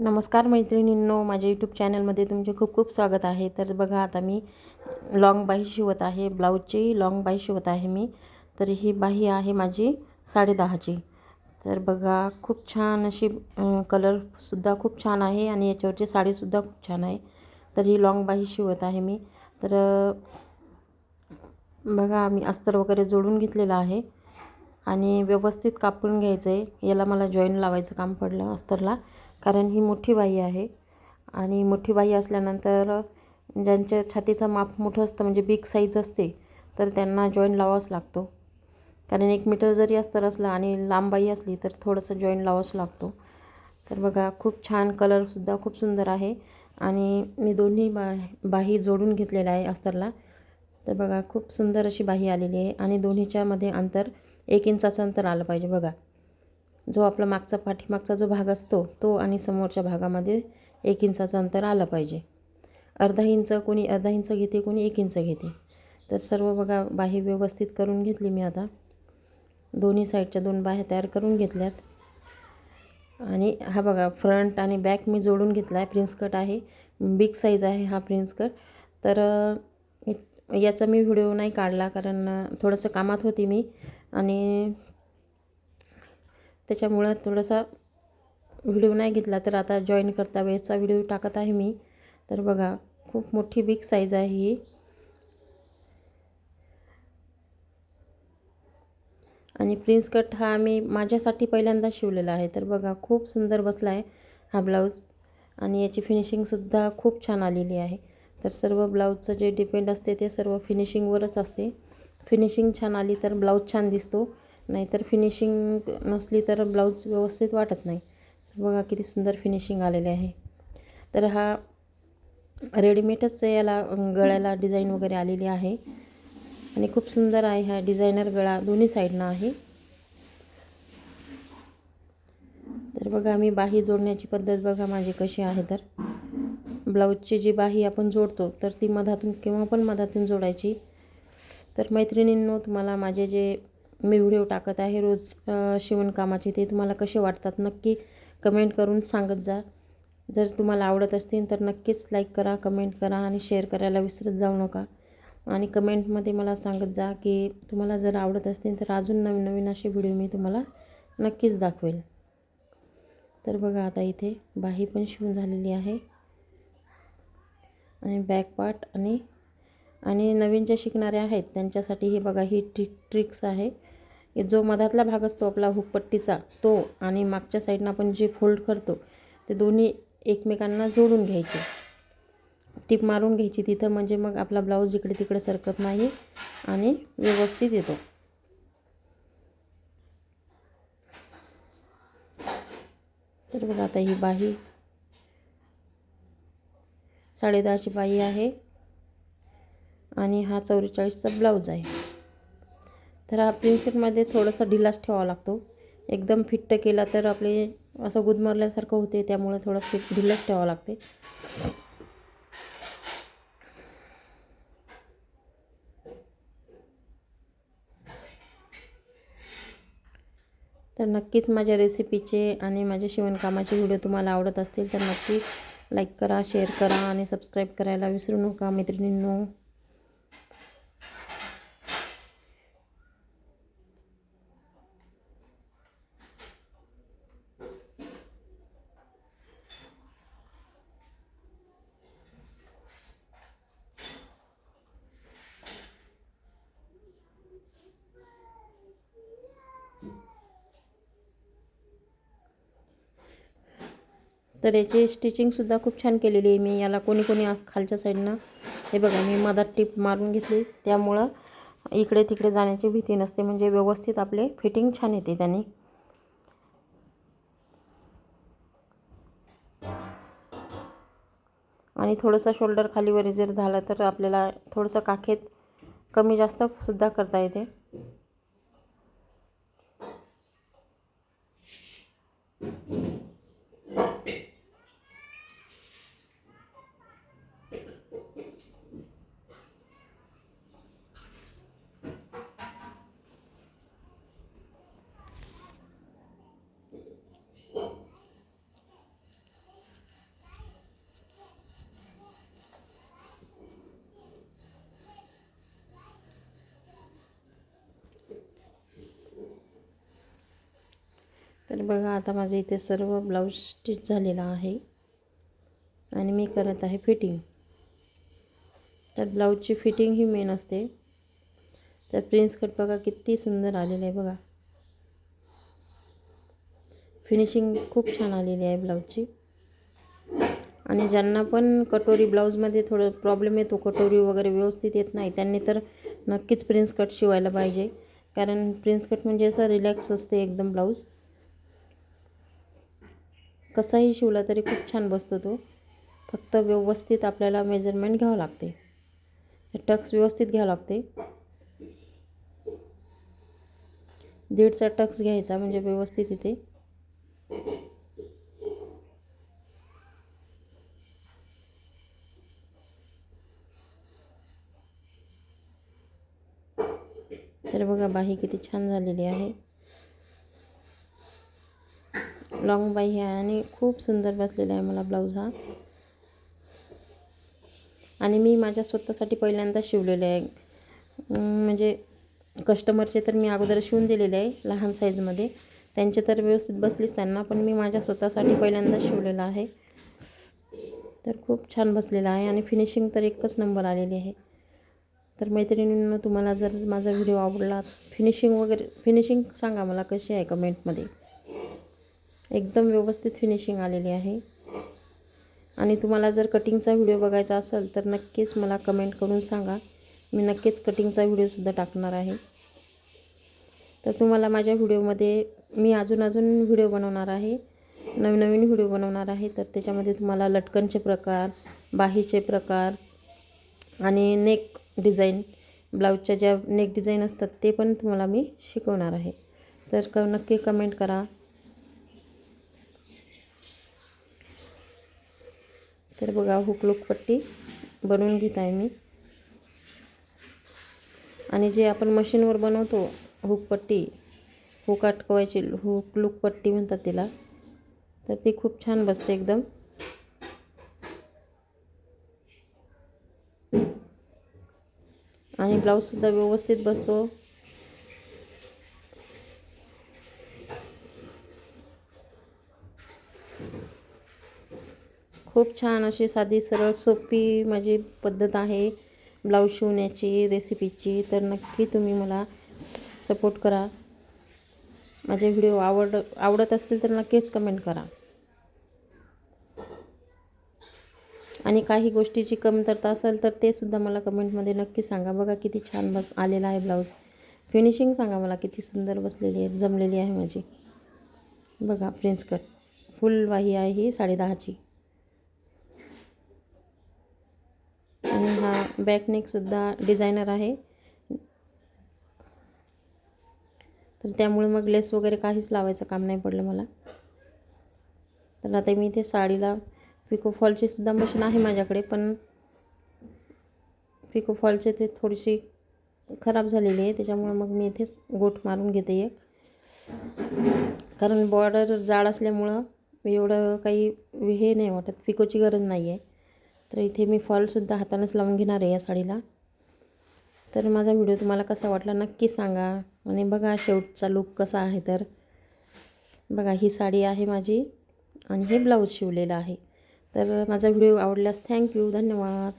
नमस्कार मैत्रिणींनो माझ्या यूट्यूब चॅनलमध्ये तुमचे खूप खूप स्वागत आहे. तर बघा आता मी लॉंग बाही शिवत आहे ब्लाऊजची लॉंग बाही शिवत आहे मी. तर ही बाही आहे माझी साडेदहाची. तर बघा खूप छान अशी कलरसुद्धा खूप छान आहे आणि याच्यावरची साडीसुद्धा खूप छान आहे. तर ही लॉंग बाही शिवत आहे मी. तर बघा मी अस्तर वगैरे जोडून घेतलेलं आहे आणि व्यवस्थित कापून घ्यायचं आहे याला मला जॉईन लावायचं काम पडलं अस्तरला. कारण ही मोठी बाई आहे. आणि मोठी बाई असल्यानंतर ज्यांच्या छातीचं माप मोठं असतं म्हणजे बिग साईज असते तर त्यांना जॉईन लावावाच लागतो. कारण एक मीटर जरी अस्तर असलं आणि लांब बाई असली तर थोडंसं जॉईन लावावाच लागतो. तर बघा खूप छान कलरसुद्धा खूप सुंदर आहे. आणि मी दोन्ही बा बाही जोडून घेतलेल्या आहे अस्तरला. तर बघा खूप सुंदर अशी बाही आलेली आहे. आणि दोन्हीच्यामध्ये अंतर एक इंचाचं अंतर आलं पाहिजे बघा. जो आपला मागचा पाठीमागचा जो भाग असतो तो आणि समोरच्या भागामध्ये एक इंचाचं अंतर आलं पाहिजे. अर्धा इंच कोणी अर्धा इंच घेते कोणी एक इंच घेते. तर सर्व बघा बाही व्यवस्थित करून घेतली मी आता. दोन्ही साईडच्या दोन बाह्या तयार करून घेतल्यात. आणि हा बघा फ्रंट आणि बॅक मी जोडून घेतला आहे प्रिन्स कट आहे. बिग साईज आहे हा प्रिन्स कट. तर याचा मी व्हिडिओ नाही काढला कारण थोडंसं कामात होती मी. आणि त्याच्यामुळं थोडासा व्हिडिओ नाही घेतला तर आता जॉईन करता वेळेचा व्हिडिओ टाकत आहे मी. तर बघा खूप मोठी बिग साईज आहे ही. आणि प्रिन्स कट हा मी माझ्यासाठी पहिल्यांदा शिवलेला आहे. तर बघा खूप सुंदर बसला आहे हा ब्लाऊज. आणि याची फिनिशिंगसुद्धा खूप छान आलेली आहे. तर सर्व ब्लाऊजचं जे डिपेंड असते ते सर्व फिनिशिंगवरच असते. फिनिशिंग छान आली तर ब्लाऊज छान दिसतो. नाहीतर फिनिशिंग नसली तर ब्लाऊज व्यवस्थित वाटत नाही. बघा किती सुंदर फिनिशिंग आलेले आहे. तर हा रेडीमेडच याला गळ्याला डिझाईन वगैरे आलेली आहे. आणि खूप सुंदर आहे हा डिझायनर गळा दोन्ही साईडनं आहे. तर बघा मी बाही जोडण्याची पद्धत बघा माझी कशी आहे तर. ब्लाऊजची जी बाही आपण जोडतो तर ती मधातून केव्हा पण मधातून जोडायची. तर मैत्रिणींनो तुम्हाला माझे जे मी व्हिडिओ टाकत आहे. रोज शिवणकामाचे ते तुम्हाला कसे वाटतात नक्की कमेंट करून सांगत जा. जर तुम्हाला आवडत असतील तर नक्कीच लाईक करा कमेंट करा आणि शेअर करायला विसरत जाऊ नका. आणि कमेंटमध्ये मला सांगत जा की तुम्हाला जर आवडत असतील तर अजून नवीन नवीन असे व्हिडिओ मी तुम्हाला नक्कीच दाखवेल. तर बघा आता इथे बाही पण शिवून झालेली आहे. आणि बॅक पार्ट आणि आणि नवीन ज्या शिकणाऱ्या आहेत त्यांच्यासाठी हे बघा ही ट्रिक ट्रिक्स आहे. जो मधातला भाग असतो आपला हुकपट्टीचा तो आणि मागच्या साईडनं आपण जे फोल्ड करतो ते दोन्ही एकमेकांना जोडून घ्यायचे. टीप मारून घ्यायची. तिथं म्हणजे मग आपला ब्लाऊज इकडे तिकडे सरकत नाही आणि व्यवस्थित येतो. तर बघा आता ही बाही साडेदहाची बाई आहे आणि हा चौवेचाळीसचा ब्लाऊज आहे. तर हा प्रिन्सेटमध्ये थोडंसं ढिलाच ठेवावा लागतो. एकदम फिट्ट केला तर आपले असं गुदमरल्यासारखं होते त्यामुळे थोडं फिट ढिलाच ठेवावं लागते. तर नक्कीच माझ्या रेसिपीचे आणि माझ्या शिवणकामाचे व्हिडिओ तुम्हाला आवडत असतील तर नक्की लाईक करा शेअर करा आणि सबस्क्राईब करायला विसरू नका मैत्रिणींनो. तर याची स्टिचिंगसुद्धा खूप छान केलेली आहे. मी याला कोणी कोणी खालच्या साईडनं हे बघा मी मधात टिप मारून घेतली. त्यामुळं इकडे तिकडे जाण्याची भीती नसते. म्हणजे व्यवस्थित आपले फिटिंग छान येते त्याने. आणि थोडंसं शोल्डर खालीवर जर झाला तर आपल्याला थोडंसं काखेत कमी जास्त सुद्धा करता येते. तर बघा आता माझं इथे सर्व ब्लाऊज स्टिच झालेला आहे. आणि मी करत आहे फिटिंग. तर ब्लाऊजची फिटिंग ही मेन असते. तर प्रिन्स कट बघा किती सुंदर आलेलं आहे बघा. फिनिशिंग खूप छान आलेली आहे ब्लाऊजची. आणि ज्यांना पण कटोरी ब्लाऊजमध्ये थोडं प्रॉब्लेम येतो कटोरी वगैरे व्यवस्थित येत नाही त्यांनी तर नक्कीच प्रिन्स कट शिवायला पाहिजे. कारण प्रिन्स कट म्हणजे असं रिलॅक्स असते एकदम ब्लाऊज. कसाही शिवला तरी खूप छान बसतो तो. फक्त व्यवस्थित आपल्याला मेजरमेंट घ्यावं लागते. टक्स व्यवस्थित घ्यावं लागते. दीडचा टक्स घ्यायचा म्हणजे व्यवस्थित इथे. तर बघा बाही किती छान झालेली आहे. लॉंग बाई आहे आणि खूप सुंदर बसलेला आहे मला ब्लाऊज हा. आणि मी माझ्या स्वतःसाठी पहिल्यांदा शिवलेले आहे. म्हणजे कस्टमरचे तर मी अगोदर शिवून दिलेले आहे लहान साईजमध्ये त्यांचे तर व्यवस्थित बसलीच त्यांना पण मी माझ्या स्वतःसाठी पहिल्यांदा शिवलेला आहे. तर खूप छान बसलेला आहे आणि फिनिशिंग तर एकच नंबर आलेली आहे. तर मैत्रिणींना तुम्हाला जर माझा व्हिडिओ आवडला फिनिशिंग वगैरे फिनिशिंग सांगा मला कशी आहे कमेंटमध्ये एकदम व्यवस्थित फिनिशिंग आलेली आहे. आणि तुम्हाला जर कटिंगचा व्हिडिओ बघायचा असेल तर नक्कीच मला कमेंट करून सांगा. मी नक्कीच कटिंगचा व्हिडिओसुद्धा टाकणार आहे. तर तुम्हाला माझ्या व्हिडिओमध्ये मी अजून अजून व्हिडिओ बनवणार आहे. नवीन नवीन व्हिडिओ बनवणार आहे. तर त्याच्यामध्ये तुम्हाला लटकनचे प्रकार बाहीचे प्रकार आणि नेक डिझाईन ब्लाऊजच्या ज्या नेक डिझाईन असतात ते पण तुम्हाला मी शिकवणार आहे. तर क नक्की कमेंट करा. तर बघा हुकलूक पट्टी बनवून घेत आहे मी. आणि जे आपण मशीनवर बनवतो हुकपट्टी हुक अटकवायची हुक पट्टी म्हणतात तिला तर ती खूप छान बसते एकदम. आणि ब्लाऊजसुद्धा व्यवस्थित बसतो. खूप छान अशी साधी सरळ सोपी माझी पद्धत आहे. ब्लाऊज शिवण्याची रेसिपीची तर नक्की तुम्ही मला सपोर्ट करा. माझे व्हिडिओ आवड आवडत असतील तर नक्कीच कमेंट करा. आणि काही गोष्टीची कमतरता असेल तर ते सुद्धा मला कमेंटमध्ये नक्की सांगा. बघा किती छान बस आलेला आहे ब्लाऊज. फिनिशिंग सांगा मला किती सुंदर बसलेली आहे जमलेली आहे माझी. बघा प्रिन्स कट फुल वाही आहे ही साडेदहाची. आणि हा बॅकनेकसुद्धा डिझायनर आहे. तर त्यामुळे मग लेस वगैरे काहीच लावायचं काम नाही पडलं मला. तर आता मी इथे साडीला पिको फॉलची सुद्धा मशीन आहे माझ्याकडे पण पिको फॉलचे ते थोडीशी खराब झालेली आहे त्याच्यामुळे मग मी इथेच गोठ मारून घेते एक. कारण बॉर्डर जाड असल्यामुळं एवढं काही हे नाही वाटत पिकोची गरज नाही आहे तर इथे मी फॉलसुद्धा हातानेच लावून घेणार आहे या साडीला. तर माझा व्हिडिओ तुम्हाला कसा वाटला नक्की सांगा. आणि बघा शेवटचा लुक कसा आहे तर. बघा ही साडी आहे माझी आणि हे ब्लाऊज शिवलेलं आहे. तर माझा व्हिडिओ आवडल्यास थँक्यू धन्यवाद.